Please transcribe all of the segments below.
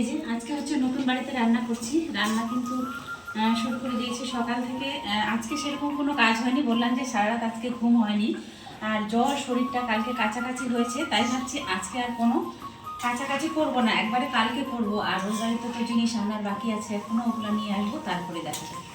এই যে আজকে হচ্ছে নতুন বাড়িতে রান্না করছি। রান্না কিন্তু শুরু করে দিয়েছি সকাল থেকে। আজকে সেরকম কোনো কাজ হয়নি। বললাম যে সারা রাত আজকে ঘুম হয়নি। আর জ্বর শরীরটা কালকে কাছাকাছি হয়েছে তাই ভাবছি আজকে আর কোনো কাছাকাছি করব না। একবারে কালকে করব। আর বাড়িতে তো জিনিস আনার বাকি আছে এখনও ওগুলো নিয়ে আসব তারপরে দেখা যাবে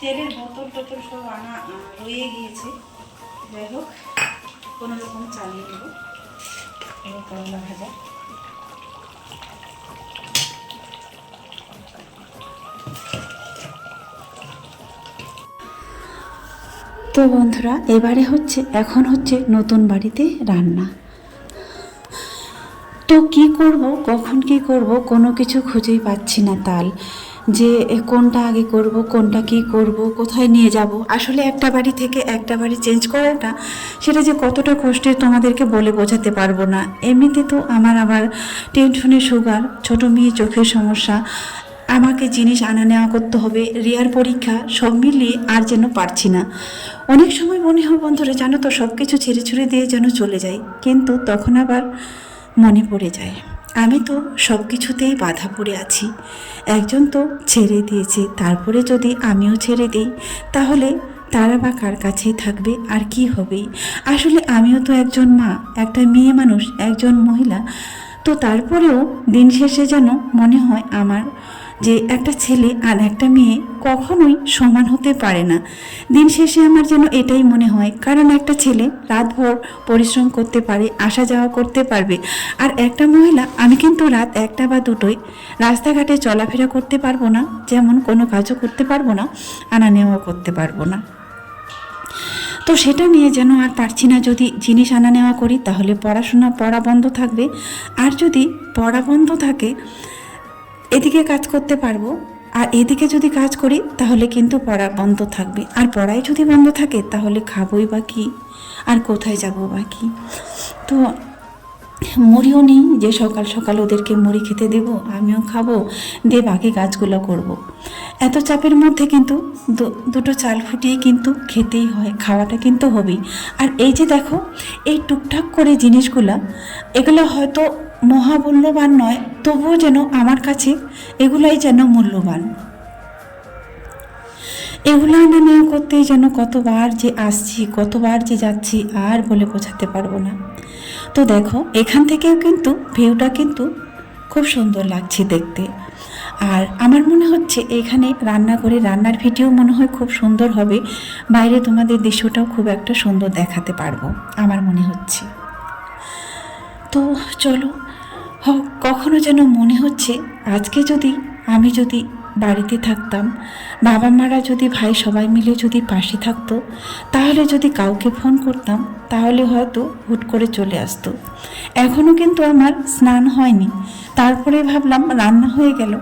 তেলের বোতল টোতল সব আনা রয়ে গিয়েছে। যাই হোক, কোনো রকম চালিয়ে দেব এবার করলা ভাজা। তো বন্ধুরা, এবারে হচ্ছে, এখন হচ্ছে নতুন বাড়িতে রান্না। তো কি করব, কখন কি করব, কোনো কিছু খুঁজেই পাচ্ছি না তাল। যে কোনটা আগে করব, কোনটা কি করব, কোথায় নিয়ে যাব? আসলে একটা বাড়ি থেকে একটা বাড়ি চেঞ্জ করাটা, সেটা যে কতটা কষ্টের তোমাদেরকে বলে বোঝাতে পারব না। এমনিতে তো আমার আবার টেনশনের সুগার ছোট মেয়ে চোখের সমস্যা। আমাকে জিনিস আনা নেওয়া করতে হবে, রিয়ার পরীক্ষা, সব মিলিয়ে আর যেন পারছি না। অনেক সময় মনে হয়, বন্ধুরা, জানো তো সব কিছু ছেড়ে ছুড়ে দিয়ে যেন চলে যায়। কিন্তু তখন আবার মনে পড়ে যায়। আমি তো সব কিছুতেই বাধা পড়ে আছি। একজন তো ছেড়ে দিয়েছে, তারপরে যদি আমিও ছেড়ে দিই, তাহলে তারা বা কার কাছেই থাকবে আর কি হবে? আসলে আমিও তো একজন মা, একটা মেয়ে মানুষ, একজন মহিলা। তো তারপরেও দিন শেষে যেন মনে হয় আমার যে একটা ছেলে আর একটা মেয়ে কখনোই সমান হতে পারে না। দিন শেষে আমার যেন এটাই মনে হয়, কারণ একটা ছেলে রাতভর পরিশ্রম করতে পারে, আসা যাওয়া করতে পারবে। আর একটা মহিলা, আমি কিন্তু রাত একটা বা দুটোই রাস্তাঘাটে চলাফেরা করতে পারব না, যেমন কোনো কাজও করতে পারব না, আনা নেওয়া করতে পারব না। তো সেটা নিয়ে যেন আর পারছি না, যদি জিনিস আনা নেওয়া করি, তাহলে পড়াশোনা পড়া বন্ধ থাকবে। আর যদি পড়া বন্ধ থাকে এদিকে কাজ করতে পারব, আর এদিকে যদি কাজ করি, তাহলে কিন্তু পড়া বন্ধ থাকবে। আর পড়াই যদি বন্ধ থাকে, তাহলে খাবোই বা কি? আর কোথায় যাব বা কি? তো মুড়িও নেই, যে সকাল সকাল ওদেরকে মুড়ি খেতে দেব, আমিও খাব, দিয়ে বাকি কাজগুলো করব। এত চাপের মধ্যে কিন্তু দুটো চাল ফুটিয়ে কিন্তু খেতেই হয়, খাওয়াটা কিন্তু হবেই। আর এই যে দেখো, এই টুকটাক করে জিনিসগুলা, এগুলো হয়তো মহামূল্যবান নয়, তবুও যেন আমার কাছে এগুলাই যেন মূল্যবান। এগুলো আনা নেওয়া করতেই যেন কতবার যে আসছি, কতবার যে যাচ্ছি আর বলে বোঝাতে পারব না। তো দেখো, এখান থেকেও কিন্তু ভিউটা কিন্তু খুব সুন্দর লাগছে দেখতে। আর আমার মনে হচ্ছে এখানে রান্না করে রান্নার ভিডিও মনে হয় খুব সুন্দর হবে, বাইরে তোমাদের দৃশ্যটাও খুব একটা সুন্দর দেখাতে পারব, আমার মনে হচ্ছে। তো চলো কখনো যেন মনে হচ্ছে আজকে যদি আমি যদি বাড়িতে থাকতাম, বাবা মারা যদি ভাই সবাই মিলে যদি পাশে থাকতো, তাহলে যদি কাউকে ফোন করতাম, তাহলে হয়তো হুট করে চলে আসতো। এখনও কিন্তু আমার স্নান হয়নি। তারপরে ভাবলাম রান্না হয়ে গেল।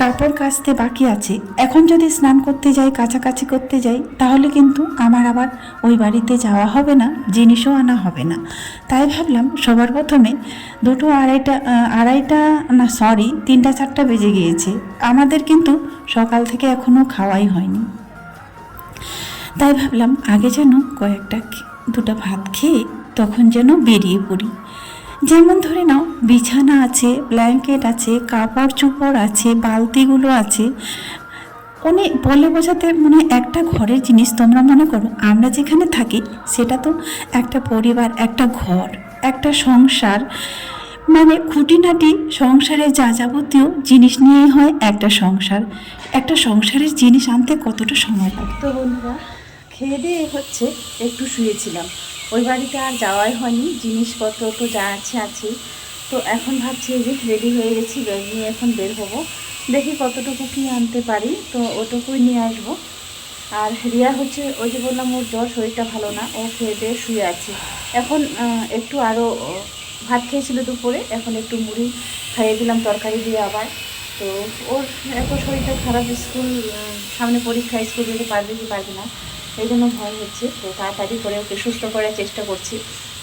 কাপড় কাচতে বাকি আছে। এখন যদি স্নান করতে যাই, কাছাকাছি করতে যাই, তাহলে কিন্তু আমার আবার ওই বাড়িতে যাওয়া হবে না, জিনিসও আনা হবে না। তাই ভাবলাম সবার প্রথমে দুটো আড়াইটা আড়াইটা না সরি তিনটা, চারটা বেজে গিয়েছে। আমাদের কিন্তু সকাল থেকে এখনও খাওয়াই হয়নি। তাই ভাবলাম আগে যেন কয়েকটা দুটো ভাত খেয়ে তখন যেন বেরিয়ে পড়ি। যেমন ধরে নাও, বিছানা আছে ব্ল্যাঙ্কেট আছে, কাপড় চোপড় আছে, বালতিগুলো আছে। অনেক বলে বোঝাতে মানে একটা ঘরের জিনিস তোমরা মনে করো, আমরা যেখানে থাকি, সেটা তো একটা পরিবার, একটা ঘর, একটা সংসার। মানে খুঁটিনাটি সংসারে যা যাবতীয় জিনিস নিয়েই হয় একটা সংসার। একটা সংসারের জিনিস আনতে কতটা সময় লাগে? তো বন্ধুরা, খেয়ে দিয়ে হচ্ছে একটু শুয়েছিলাম। ওই বাড়িতে আর যাওয়াই হয়নি, জিনিসপত্র তো যা আছে আছে। তো এখন ভাবছি যে রেডি হয়ে গেছি ব্যাগ নিয়ে এখন বের হব। দেখি কতটুকু কি আনতে পারি, তো ওটুকুই নিয়ে আসব। আর রিয়া হচ্ছে, ওই যে বললাম ওর জ্বর শরীরটা ভালো না, ও খেয়ে দিয়ে শুয়ে আছে। এখন একটু আরও ভাত খেয়েছিল দুপুরে, এখন একটু মুড়ি খাইয়ে দিলাম তরকারি দিয়ে আবার। তো ওর এত শরীরটা খারাপ, স্কুল সামনে পরীক্ষা, স্কুল যেতে পারবে কি পারবে না। এই জন্য ভয় হচ্ছে। তো তাড়াতাড়ি করে ওকে সুস্থ করার চেষ্টা করছি।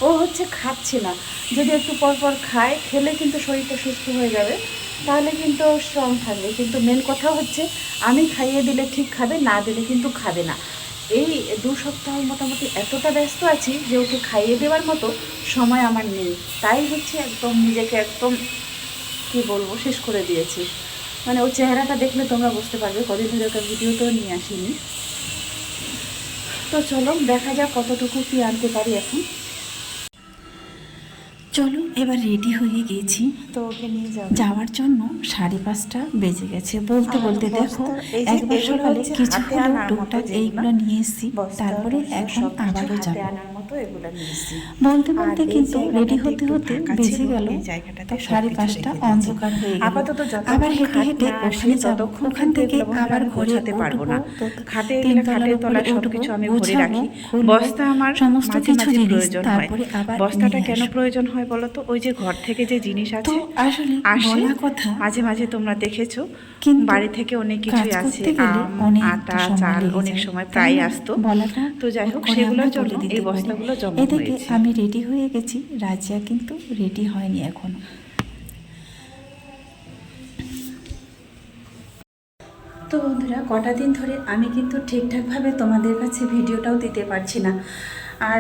ও হচ্ছে খাচ্ছে না। যদি একটু পর পর খায়, খেলে কিন্তু শরীরটা সুস্থ হয়ে যাবে। তাহলে কিন্তু স্ট্রং থাকবে। কিন্তু মেন কথা হচ্ছে, আমি খাইয়ে দিলে ঠিক খাবে, না দিলে কিন্তু খাবে না। এই দু সপ্তাহ মোটামুটি এতটা ব্যস্ত আছি যে ওকে খাইয়ে দেওয়ার মতো সময় আমার নেই। তাই হচ্ছে একদম নিজেকে একদম, কি বলব, শেষ করে দিয়েছি। মানে ওর চেহারাটা দেখলে তোমরা বুঝতে পারবে। কদিন ধরে ওকে ভিডিওতেও নিয়ে আসিনি। তো চলো দেখা যাক কতটুকু কি আনতে পারি এখন। চলো এবার রেডি হয়ে গেছি। তো ওকে নিয়ে যাও। যাওয়ার জন্য সাড়ে পাঁচটা বেজে গেছে। বলতে বলতে দেখো একবার সকালে কিছু টুকটাক এইগুলো নিয়ে এসেছি তারপরে এখন আবারও যাব। মতো এগুলো নিয়েছি। বলতে বলতে কিন্তু রেডি হতে হতে বেজে গেল। জায়গাটাতে সাড়ে পাঁচটা অন্ধকার হয়ে গেল। আপাতত আবার হেঁটে হেঁটে ওখানে ততক্ষণ ওখান থেকে আবার ঘরে গোছাতে পারব না। খাটে গেলে খাটের উপরে তলায় সব কিছু আমি ভরে রাখি। বস্তা আমার সমস্ত কিছু প্রয়োজন হয়। বস্তাটা কেন প্রয়োজন হয় বলো তো? ওই যে ঘর থেকে যে জিনিস আছে আসলে আসলে কথা মাঝে মাঝে তোমরা দেখেছ বাড়ি থেকে অনেক কিছুই আছে আম আটা চাল অনেক সময় প্রায় আসতো। তো যাই হোক সেগুলোর জন্য এই পারি। বস্তাগুলো জমা এদিকে আমি রেডি হয়ে গেছি রাজিয়া কিন্তু রেডি হয়নি এখনও। তো বন্ধুরা কটা দিন ধরে আমি কিন্তু ঠিকঠাকভাবে তোমাদের কাছে ভিডিওটাও দিতে পারছি না। আর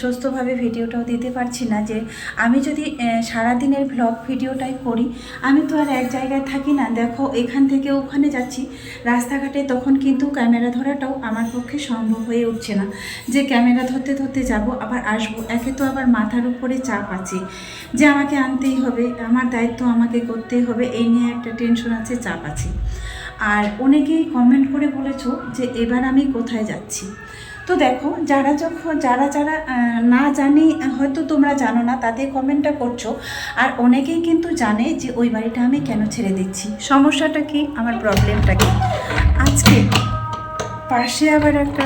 সুস্থভাবে ভিডিওটাও দিতে পারছি না যে আমি যদি সারাদিনের ভ্লগ ভিডিওটাই করি, আমি তো আর এক জায়গায় থাকি না। দেখো, এখান থেকে ওখানে যাচ্ছি, রাস্তাঘাটে তখন কিন্তু ক্যামেরা ধরাটাও আমার পক্ষে সম্ভব হয়ে উঠছে না। যে ক্যামেরা ধরতে ধরতে যাব, আবার আসব, একে তো আবার মাথার উপরে চাপ আছে। যে আমাকে আনতেই হবে, আমার দায়িত্ব আমাকে করতেই হবে, এই নিয়ে একটা টেনশন আছে, চাপ আছে। আর অনেকেই কমেন্ট করে বলেছ যে এবার আমি কোথায় যাচ্ছি? তো দেখো, যারা যখন যারা যারা না জানি, হয়তো তোমরা জানো না, তাদের কমেন্টটা করছ। আর অনেকেই কিন্তু জানে যে ওই বাড়িটা আমি কেন ছেড়ে দিচ্ছি। সমস্যাটা কি? আমার প্রবলেমটা কি? আজকে পাশে আবার একটা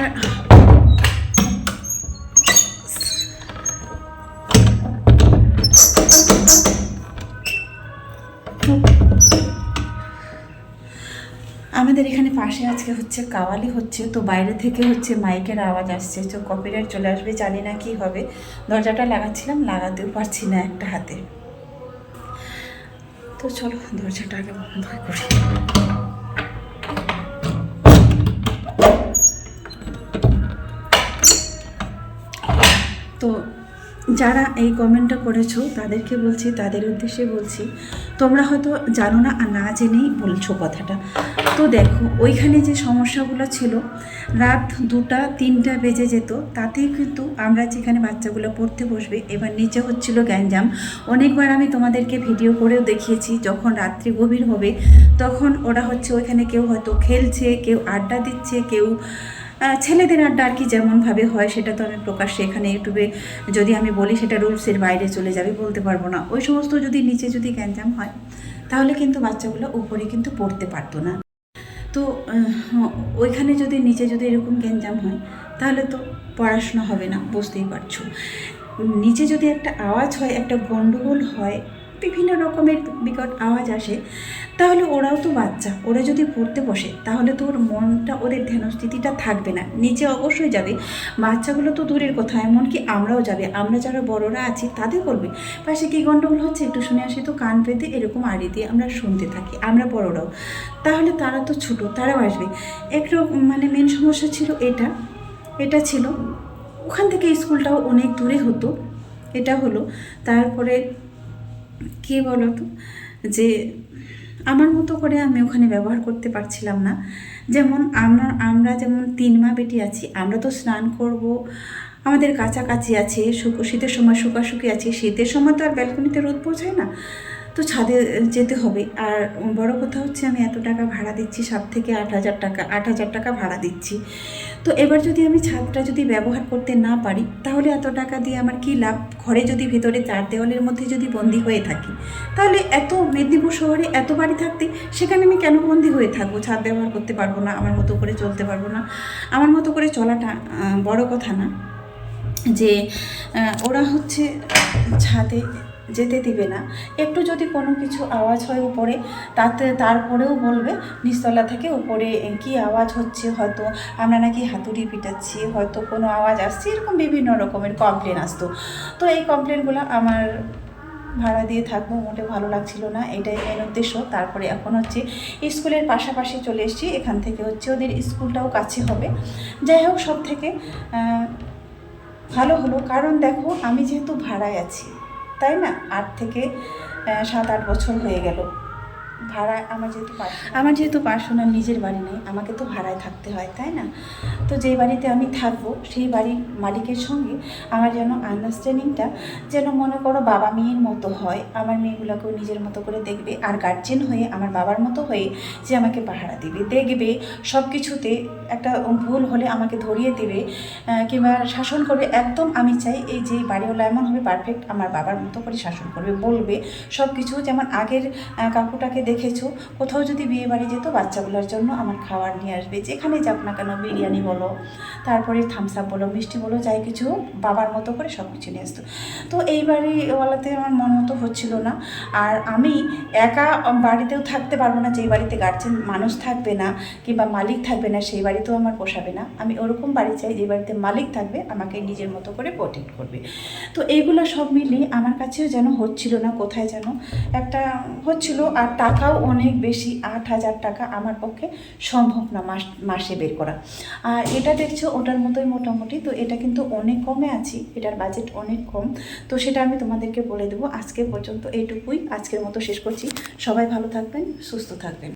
পাশে আজকে হচ্ছে কাওয়ালি হচ্ছে, তো বাইরে থেকে হচ্ছে মাইকের আওয়াজ আসছে, তো কপিরাইট চলে আসবে, জানি না কি হবে। দরজাটা লাগাচ্ছিলাম, লাগাতেও পারছি না একটা হাতে। তো চলো, দরজাটা আগে বন্ধ করি। তো যারা এই কমেন্টটা করেছ, তাদেরকে বলছি, তাদের উদ্দেশ্যে বলছি, তোমরা হয়তো জানো না আর না জেনেই বলছো কথাটা। তো দেখো, ওইখানে যে সমস্যাগুলো ছিল, রাত দুটা, তিনটা বেজে যেত, তাতেই কিন্তু আমরা যেখানে বাচ্চাগুলো পড়তে বসবে, এবার নিচে হচ্ছিল গ্যাঞ্জাম। অনেকবার আমি তোমাদেরকে ভিডিও করেও দেখিয়েছি, যখন রাত্রি গভীর হবে, তখন ওরা হচ্ছে ওইখানে কেউ হয়তো খেলছে, কেউ আড্ডা দিচ্ছে, কেউ ছেলেদের আড্ডা আর কি যেমনভাবে হয়, সেটা তো আমি প্রকাশ্যে এখানে ইউটিউবে যদি আমি বলি, সেটা রুলসের বাইরে চলে যাবে, বলতে পারব না। ওই সমস্ত যদি নিচে যদি গ্যাঞ্জাম হয়, তাহলে কিন্তু বাচ্চাগুলো উপরে কিন্তু পড়তে পারতো না। তো ওইখানে যদি নিচে যদি এরকম গ্যাঞ্জাম হয়, তাহলে তো পড়াশোনা হবে না, বুঝতেই পারছ। নিচে যদি একটা আওয়াজ হয়, একটা গণ্ডগোল হয় বিভিন্ন রকমের বিকট আওয়াজ আসে, তাহলে ওরাও তো বাচ্চা। ওরা যদি পড়তে বসে, তাহলে তো ওর মনটা, ওদের ধ্যানস্থিতিটা থাকবে না। নিচে অবশ্যই যাবে। বাচ্চাগুলো তো দূরের কথা, এমনকি আমরাও যাবে। আমরা যারা বড়রা আছি, তাদের করবে পাশে কী গণ্ডগোল হচ্ছে? একটু শুনে আসি তো কান পেতে এরকম আড়ি দিয়ে আমরা শুনতে থাকি, আমরা বড়রাও। তাহলে তারা তো ছোট, তারাও আসবে। একটু মানে মেন সমস্যা ছিল এটা। এটা ছিল, ওখান থেকে স্কুলটাও অনেক দূরে হতো। এটা হলো, তারপরে কী বলো তো যে আমার মতো করে আমি ওখানে ব্যবহার করতে পারছিলাম না। যেমন আমরা আমরা যেমন তিন মা বেটি আছি, আমরা তো স্নান করব, আমাদের কাছাকাছি আছে শীতের সময় শুকাশুকি আছে, শীতের সময় তো আর ব্যালকনিতে রোদ পৌঁছায় না। তো ছাদে যেতে হবে। আর বড় কথা হচ্ছে আমি এত টাকা ভাড়া দিচ্ছি, সাত থেকে আট হাজার টাকা, আট হাজার টাকা ভাড়া দিচ্ছি। তো এবার যদি আমি ছাদটা যদি ব্যবহার করতে না পারি, তাহলে এত টাকা দিয়ে আমার কী লাভ? ঘরে যদি ভেতরে চার দেওয়ালের মধ্যে যদি বন্দি হয়ে থাকি, তাহলে এত মেদিনীপুর শহরে এত বাড়ি থাকতে সেখানে আমি কেন বন্দি হয়ে থাকব? ছাদ ব্যবহার করতে পারব না, আমার মতো করে চলতে পারব না। আমার মতো করে চলাটা বড় কথা না যে ওরা হচ্ছে ছাদে যেতে দিবে না। একটু যদি কোনো কিছু আওয়াজ হয় উপরে, তাতে তারপরেও বলবে, নিচতলা থেকে উপরে কি আওয়াজ হচ্ছে হয়তো, আমরা নাকি হাতুড়ি পিটাচ্ছি, হয়তো কোনো আওয়াজ আসছে, এরকম বিভিন্ন রকমের কমপ্লেন আসতো। তো এই কমপ্লেনগুলো আমার ভাড়া দিয়ে থাকব, মোটে ভালো লাগছিল না, এটাই মেন উদ্দেশ্য। তারপরে এখন হচ্ছে স্কুলের পাশাপাশি চলে এসেছি, এখান থেকে হচ্ছে ওদের স্কুলটাও কাছে হবে। যাই হোক সব থেকে ভালো হলো। কারণ দেখো, আমি যেহেতু ভাড়ায় আছি তাই না? আট থেকে সাত আট বছর হয়ে গেল। ভাড়া আমার যেহেতু আমার যেহেতু পার্সোনাল নিজের বাড়ি নেই, আমাকে তো ভাড়ায় থাকতে হয়, তাই না? তো যেই বাড়িতে আমি থাকব, সেই বাড়ির মালিকের সঙ্গে আমার যেন আন্ডারস্ট্যান্ডিংটা যেন মনে করো বাবা মেয়ের মতো হয়, আমার মেয়েগুলোকেও নিজের মতো করে দেখবে আর গার্জেন হয়ে আমার বাবার মতো হয়ে যে আমাকে পাহারা দেবে, দেখবে সব কিছুতে একটা ভুল হলে আমাকে ধরিয়ে দেবে কিংবা শাসন করবে। একদম আমি চাই এই যে বাড়িওয়ালা এমন হবে পারফেক্ট আমার বাবার মতো করে শাসন করবে, বলবে সব কিছু যেমন আগের কাকুটাকে দেখেছ? কোথাও যদি বিয়ে বাড়ি যেত, বাচ্চাগুলোর জন্য আমার খাবার নিয়ে আসবে। যেখানে যাক না কেন, বিরিয়ানি বলো, তারপরে থামস আপ বলো, মিষ্টি বলো, যাই কিছু বাবার মতো করে সব কিছু নিয়ে আসতো। তো এই বাড়িওয়ালাতে আমার মন মতো হচ্ছিল না। আর আমি একা বাড়িতেও থাকতে পারব না, যেই বাড়িতে গার্জেন মানুষ থাকবে না, কিংবা মালিক থাকবে না, সেই বাড়িতেও আমার পোষাবে না। আমি ওরকম বাড়ি চাই, যে বাড়িতে মালিক থাকবে, আমাকে নিজের মতো করে প্রোটেক্ট করবে। তো এইগুলো সব মিলিয়ে আমার কাছেও যেন হচ্ছিল না, কোথায় যেন একটা হচ্ছিল। আর টাকাও অনেক বেশি আট হাজার টাকা আমার পক্ষে সম্ভব না মাস, মাসে বের করা। আর এটা দেখছ, ওটার মতোই মোটামুটি, তো এটা কিন্তু অনেক কমে আছি, এটার বাজেট অনেক কম। তো সেটা আমি তোমাদেরকে বলে দেবো, আজকে পর্যন্ত এইটুকুই, আজকের মতো শেষ করছি। সবাই ভালো থাকবেন, সুস্থ থাকবেন।